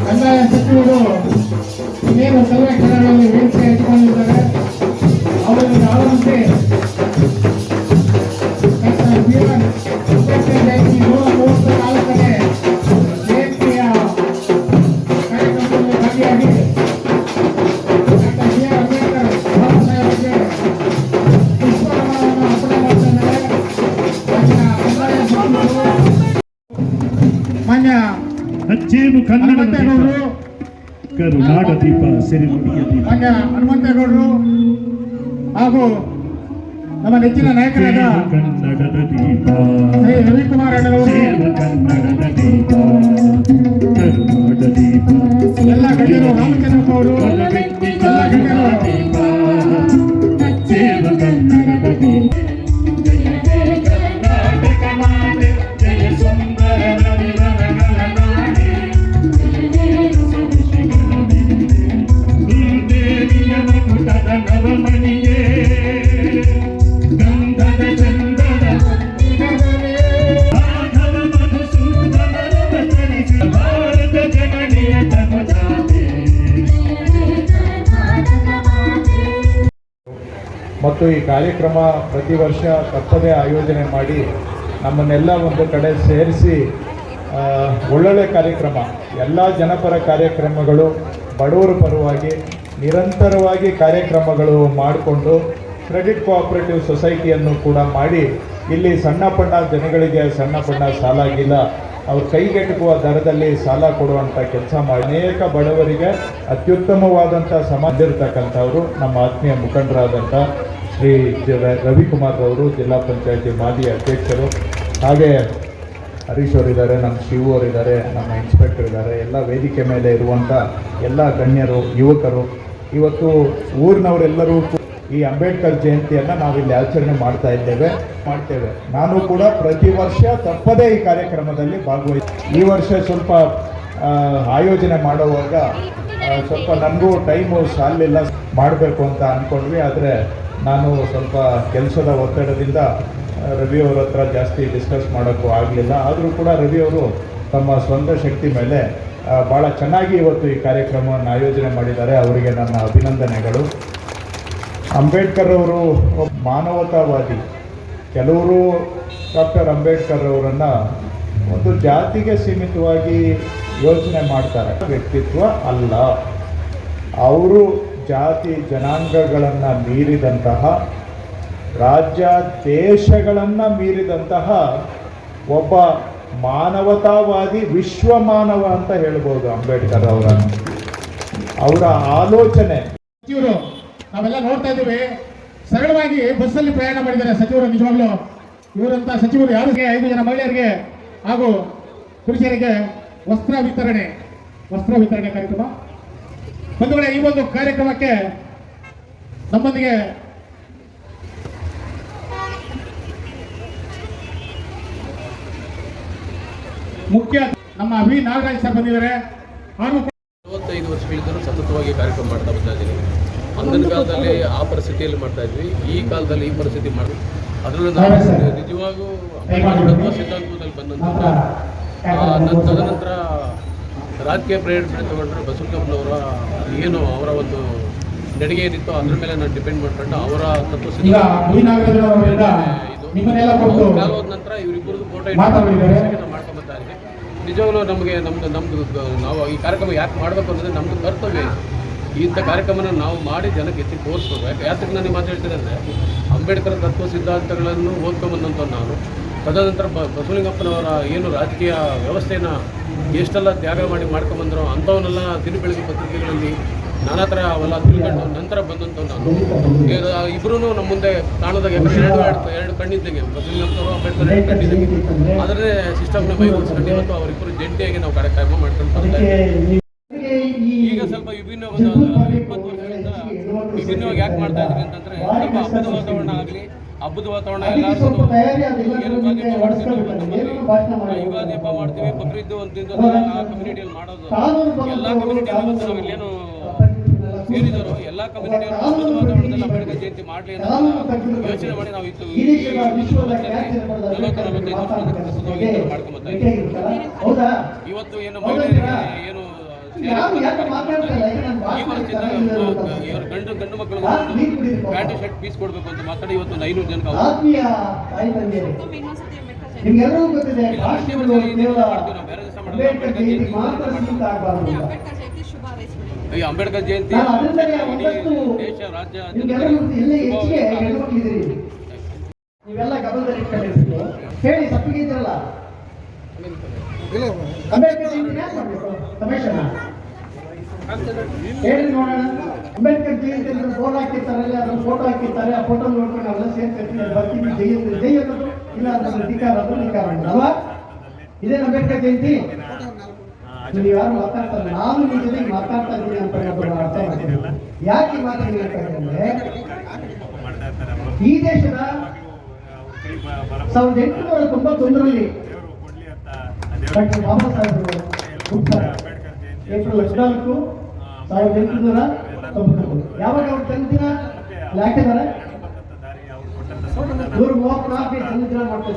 ಕಂದಾಯ ಸಚಿವರು ಇನ್ನೇನು ಸಂರಕ್ಷಣೆಗಳಲ್ಲಿ ಹೇಳಿಕೆ ಹಂಚಿಕೊಂಡಿದ್ದಾರೆ ಅವರಿಗೆ ಆರಂಭಿಸಿ ಹಚ್ಚೇನು ಕನ್ನಡ ಹನುಮಂತೇಗೌಡರು ಕರುನಾಡ ದೀಪ ಸಿರಿನುಡಿಯ ದೀಪ ಹನುಮಂತೇಗೌಡರು ಹಾಗೂ ನಮ್ಮ ನೆಚ್ಚಿನ ನಾಯಕರಾದ ಕನ್ನಡದ ದೀಪ ಶ್ರೀ ರವಿಕುಮಾರ್ ಅಣ್ಣನವರು. ಕನ್ನಡದ ದೀಪ ಕರುನಾಡ ದೀಪ ಎಲ್ಲ ಗಣ್ಯರು ರಾಮಚಂದ್ರಪ್ಪ ಅವರು. ಎಲ್ಲ ಗಣ್ಯರು. ಮತ್ತು ಈ ಕಾರ್ಯಕ್ರಮ ಪ್ರತಿ ವರ್ಷ ತಪ್ಪದೇ ಆಯೋಜನೆ ಮಾಡಿ ನಮ್ಮನ್ನೆಲ್ಲ ಒಂದು ಕಡೆ ಸೇರಿಸಿ ಒಳ್ಳೊಳ್ಳೆ ಕಾರ್ಯಕ್ರಮ, ಎಲ್ಲ ಜನಪರ ಕಾರ್ಯಕ್ರಮಗಳು ಬಡವರ ಪರವಾಗಿ ನಿರಂತರವಾಗಿ ಕಾರ್ಯಕ್ರಮಗಳು ಮಾಡಿಕೊಂಡು ಕ್ರೆಡಿಟ್ ಕೋಆಪರೇಟಿವ್ ಸೊಸೈಟಿಯನ್ನು ಕೂಡ ಮಾಡಿ, ಇಲ್ಲಿ ಸಣ್ಣ ಪಣ್ಣ ಜನಗಳಿಗೆ ಸಣ್ಣ ಪಣ್ಣ ಸಾಲ ಆಗಿಲ್ಲ. ಅವ್ರ ಕೈಗೆಟುಕುವ ದರದಲ್ಲಿ ಸಾಲ ಕೊಡುವಂಥ ಕೆಲಸ ಮಾಡಿ. ಅನೇಕ ಬಡವರಿಗೆ ಅತ್ಯುತ್ತಮವಾದಂಥ ಸಮಾಜ ಇರ್ತಕ್ಕಂಥವರು ನಮ್ಮ ಆತ್ಮೀಯ ಮುಖಂಡರಾದಂಥ ಶ್ರೀ ರವಿಕುಮಾರ್ ಅವರು ಜಿಲ್ಲಾ ಪಂಚಾಯತಿ ಮಾಜಿ ಅಧ್ಯಕ್ಷರು, ಹಾಗೆ ಹರೀಶ್ ಅವರಿದ್ದಾರೆ ನಮ್ಮ ಶಿವು ಅವರಿದ್ದಾರೆ ನಮ್ಮ ಇನ್ಸ್ಪೆಕ್ಟರ್ ಇದ್ದಾರೆ ಎಲ್ಲ ವೇದಿಕೆ ಮೇಲೆ ಇರುವಂಥ ಎಲ್ಲ ಗಣ್ಯರು, ಯುವಕರು. ಇವತ್ತು ಊರಿನವರೆಲ್ಲರೂ ಈ ಅಂಬೇಡ್ಕರ್ ಜಯಂತಿಯನ್ನು ನಾವಿಲ್ಲಿ ಆಚರಣೆ ಮಾಡ್ತಾ ಇದ್ದೇವೆ ಮಾಡ್ತೇವೆ. ನಾನು ಕೂಡ ಪ್ರತಿ ವರ್ಷ ತಪ್ಪದೇ ಈ ಕಾರ್ಯಕ್ರಮದಲ್ಲಿ ಭಾಗವಹಿಸಿ ಈ ವರ್ಷ ಸ್ವಲ್ಪ ಆಯೋಜನೆ ಮಾಡುವಾಗ ಸ್ವಲ್ಪ ನನಗೂ ಟೈಮು ಸಾಲಿಲ್ಲ ಮಾಡಬೇಕು ಅಂತ ಅಂದ್ಕೊಂಡ್ವಿ ಆದರೆ ನಾನು ಸ್ವಲ್ಪ ಕೆಲಸದ ಒತ್ತಡದಿಂದ ಆ, ರವಿ ಅವರ ಹತ್ರ ಜಾಸ್ತಿ ಡಿಸ್ಕಸ್ ಮಾಡೋಕ್ಕೂ ಆಗಲಿಲ್ಲ. ಆದರೂ ಕೂಡ ರವಿ ಅವರು ತಮ್ಮ ಸ್ವಂತ ಶಕ್ತಿ ಮೇಲೆ ಭಾಳ ಚೆನ್ನಾಗಿ ಇವತ್ತು ಈ ಕಾರ್ಯಕ್ರಮವನ್ನು ಆಯೋಜನೆ ಮಾಡಿದ್ದಾರೆ. ಅವರಿಗೆ ನನ್ನ ಅಭಿನಂದನೆಗಳು. ಅಂಬೇಡ್ಕರ್ ಅವರು ಮಾನವತಾವಾದಿ. ಕೆಲವರು ಡಾಕ್ಟರ್ ಅಂಬೇಡ್ಕರ್ ಅವರನ್ನು ಒಂದು ಜಾತಿಗೆ ಸೀಮಿತವಾಗಿ ಯೋಚನೆ ಮಾಡ್ತಾರೆ. ವ್ಯಕ್ತಿತ್ವ ಅಲ್ಲ. ಅವರು ಜಾತಿ ಜನಾಂಗಗಳನ್ನು ಮೀರಿದಂತಹ, ರಾಜ್ಯ ದೇಶಗಳನ್ನು ಮೀರಿದಂತಹ ಒಬ್ಬ ಮಾನವತಾವಾದಿ, ವಿಶ್ವ ಮಾನವ ಅಂತ ಹೇಳ್ಬೋದು ಅಂಬೇಡ್ಕರ್ ಅವರನ್ನು. ಅವರ ಆಲೋಚನೆ. ನಾವೆಲ್ಲ ನೋಡ್ತಾ ಇದ್ದೀವಿ. ಸರಳವಾಗಿ ಬಸ್ಸಲ್ಲಿ ಪ್ರಯಾಣ ಮಾಡಿದ್ದಾರೆ ಸಚಿವರು, ನಿಜವಾಗ್ಲೂ. ಇವರಂತ ಸಚಿವರು ಯಾರಿಗೆ ಐದು ಜನ ಮಹಿಳೆಯರಿಗೆ ಹಾಗೂ ಪುರುಷರಿಗೆ ವಸ್ತ್ರ ವಿತರಣೆ ವಸ್ತ್ರ ವಿತರಣೆ ಕಾರ್ಯಕ್ರಮ. ಒಂದು ಈ ಒಂದು ಕಾರ್ಯಕ್ರಮಕ್ಕೆ ನಮ್ಮೊಂದಿಗೆ ಮುಖ್ಯ ನಮ್ಮ ವಿ. ನಾಗರಾಜ್ ಸರ್ ಬಂದಿದ್ದಾರೆ. ಹಾಗೂ ನಲವತ್ತೈದು ವರ್ಷಗಳಿಂದಲೂ ಸತತವಾಗಿ ಕಾರ್ಯಕ್ರಮ ಮಾಡ್ತಾ ಬರ್ತಾ ಇದ್ದೀನಿ ಅಂದಿನ ಕಾಲದಲ್ಲಿ ಆ ಪರಿಸ್ಥಿತಿಯಲ್ಲಿ ಮಾಡ್ತಾ ಇದ್ವಿ. ಈ ಕಾಲದಲ್ಲಿ ಈ ಪರಿಸ್ಥಿತಿ ಮಾಡಿ ಅದರಲ್ಲಿ ನಾವು ನಿಜವಾಗೂ ಅಂಬೇಡ್ಕರ್ ಸಿದ್ಧಾಂತದಲ್ಲಿ ಬಂದಂತ ತದನಂತರ ರಾಜಕೀಯ ಪ್ರೇರಣೆ ತಗೊಂಡ್ರೆ ಬಸವಕಪ್ಪನವರ ಏನು ಅವರ ಒಂದು ನಡಿಗೆ ಏನಿತ್ತು ಅದ್ರ ಮೇಲೆ ನಾನು ಡಿಪೆಂಡ್ ಮಾಡ್ಕೊಂಡು ಅವರ ತತ್ವ ಸಿದ್ಧಾಂತ ನಂತರ ಇವರಿಬ್ಬರದು ಫೋಟೋ ಮಾಡ್ಕೊಂಬತ್ತಾ ಇದ್ದೀವಿ ನಿಜವಾಗ್ಲೂ ನಮಗೆ ನಮ್ದು ನಮ್ದು ನಾವು ಈ ಕಾರ್ಯಕ್ರಮ ಯಾಕೆ ಮಾಡಬೇಕು ಅನ್ನೋದೇ ನಮ್ದು ಕರ್ತವ್ಯ ಇದೆ. ಇಂಥ ಕಾರ್ಯಕ್ರಮನ ನಾವು ಮಾಡಿ ಜನಕ್ಕೆ ಎತ್ತಿ ತೋರಿಸ್ಬೇಕು ಯಾಕೆ ಯಾತಕ್ಕೆ ನಾನು ಮಾತು ಹೇಳ್ತೀನಿ ಅಂದರೆ, ಅಂಬೇಡ್ಕರ್ ತತ್ವ ಸಿದ್ಧಾಂತಗಳನ್ನು ಓದ್ಕೊಂಬಂದಂಥ ನಾನು. ತದನಂತರ ಬ ಬಸವಲಿಂಗಪ್ಪನವರ ಏನು ರಾಜಕೀಯ ವ್ಯವಸ್ಥೆನ ಎಷ್ಟೆಲ್ಲ ತ್ಯಾಗ ಮಾಡಿ ಮಾಡ್ಕೊಂಬಂದ್ರು ಅಂಥವನ್ನೆಲ್ಲ ದಿನ ಬೆಳಗ್ಗೆ ಪತ್ರಿಕೆಗಳಲ್ಲಿ ನಾನಾ ಥರ ಅವೆಲ್ಲ ತಿಳ್ಕೊಂಡು ನಂತರ ಬಂದಂಥ ನಾನು. ಇಬ್ಬರೂ ನಮ್ಮ ಮುಂದೆ ಕಾಣೋದಾಗ ಎರಡು ಎರಡು ಎರಡು ಕಣ್ಣಿದ್ದಂಗೆ ಬಸವಲಿಂಗಪ್ಪನವರು, ಅಂಬೇಡ್ಕರ್ ಎರಡು ಕಣ್ಣಿದ್ದಂಗೆ. ಅದರೇ ಸಿಸ್ಟಮ್ನ ಬೈಗೊಳಿಸ್ಕೊಂಡು ಇವತ್ತು ಅವರಿಬ್ಬರು ಜಂಟಿಯಾಗಿ ನಾವು ಕಾರ್ಯಕ್ರಮ ಮಾಡ್ಕೊಂಡು ಬರ್ತಾ ಒಂದು ಇಪ್ಪತ್ತು ವರ್ಷದಿಂದ ವಿಭಿನ್ನವಾಗಿ ಯಾಕೆ ಮಾಡ್ತಾ ಇದ್ರಿ ಅಂತಂದ್ರೆ ಸ್ವಲ್ಪ ಹಬ್ಬದ ವಾತಾವರಣ ಆಗಲಿ ಹಬ್ಬದ ವಾತಾವರಣ ಎಲ್ಲರೂ ಯುಗಾದಿ ಹಬ್ಬ ಮಾಡ್ತೀವಿ ಬಕ್ರೀದ್ ಒಂದು ದಿನದಲ್ಲಿ ಆ ಕಮ್ಯುನಿಟಿಯಲ್ಲಿ ಮಾಡೋದು. ಎಲ್ಲ ಕಮ್ಯುನಿಟಿಯಲ್ಲಿ ಇವತ್ತು ನಾವು ಇಲ್ಲೇನು ಸೇರಿದರು ಎಲ್ಲ ಕಮ್ಯುನಿಟಿಯವರು ಹಬ್ಬದ ವಾತಾವರಣದಲ್ಲಿ ಅಂಬೇಡ್ಕರ್ ಜಯಂತಿ ಮಾಡಲಿ ಅನ್ನೋ ಯೋಚನೆ ಮಾಡಿ ನಾವು ಇತ್ತು. ನಲವತ್ತು ನಲವತ್ತೈದು ವರ್ಷದಿಂದ ಬರ್ತಾ ಇದ್ದೀವಿ. ಇವತ್ತು ಏನು ಮಹಿಳೆಯರಿಗೆ ಏನು ಇವ್ರ ಗಂಡು ಗಂಡು ಮಕ್ಕಳು ಪ್ಯಾಂಟ್ ಶರ್ಟ್ ಪೀಸ್ ಕೊಡಬೇಕು ಅಂತ ಮಾತಾಡಿ ಇವತ್ತು ಒಂದು ಐನೂರು ಜನಕ್ಕೆ ನಿಮ್ಗೆಲ್ಲರಿಗೂ ಗೊತ್ತಿದೆ ಅಂಬೇಡ್ಕರ್ ಜಯಂತಿ ಮಾತ್ರ ಸೀಮಿತ ಆಗಬಾರ್ದು ಅಂತ. ಈ ಅಂಬೇಡ್ಕರ್ ಜಯಂತಿ. ನಾನು ಒಂದಷ್ಟು ದೇಶ ರಾಜ್ಯ ನೀವೆಲ್ಲ ಗಮನದಲ್ಲಿ ಹೇಳಿ ತಪ್ಪಿಗೆ ಇದ್ರಲ್ಲ. ಅಂಬೇಡ್ಕರ್ ಜಯಂತಿ ಯಾಕೆ ಮಾಡ್ಬೇಕು? ರಮೇಶಣ್ಣ ಹೇಳಿ ಜಯಂತಿ ಅಂದ್ರೆ ಬೋರ್ಡ್ ಹಾಕಿರ್ತಾರಲ್ಲ ಅದ್ರ ಫೋಟೋ ಹಾಕಿರ್ತಾರೆ, ಆ ಫೋಟೋ ನೋಡ್ಕೊಂಡು ಅವೆಲ್ಲ ಸೇರ್ತಿರ್ತೀವಿ ಬರ್ತೀನಿ ಬರ್ತೀವಿ ಜೈ ಅಂದ್ರೆ ಇಲ್ಲ ಅಂದ್ರೆ ಧಿಕಾರ ಅನ್ನೋದು ಧಿಕಾರ ಅಲ್ವಾ? ಇದೇನು ಅಂಬೇಡ್ಕರ್ ಜಯಂತಿ? ನೀವು ಯಾರು ಮಾತಾಡ್ತಾರೆ ನಾನು ನಿಮ್ಮ ಜೊತೆಗೆ ಮಾತಾಡ್ತಾ ಇದ್ದೀನಿ ಅಂತ ನಾನು ಅರ್ಥ ಮಾಡ್ತೀನಿ ಯಾಕೆ ಮಾತಾಡಿ ಅಂದ್ರೆ, ಈ ದೇಶದ ಸಾವಿರದ ಎಂಟುನೂರ ತೊಂಬತ್ತೊಂದರಲ್ಲಿ ಡಾಕ್ಟರ್ ಬಾಬಾ ಸಾಹೇಬರು ಏಪ್ರಿಲ್ ಹದಿನಾಲ್ಕು, ಸಾವಿರದ ಎಂಟುನೂರ ಯಾವಾಗ ಅವ್ರು ತಂದಿದ್ದೀರಾ ಯಾಕೆ ನೂರ ಮೂವತ್ನಾಲ್ಕು ಜನ್ಮದಿನ ಮಾಡ್ತಾ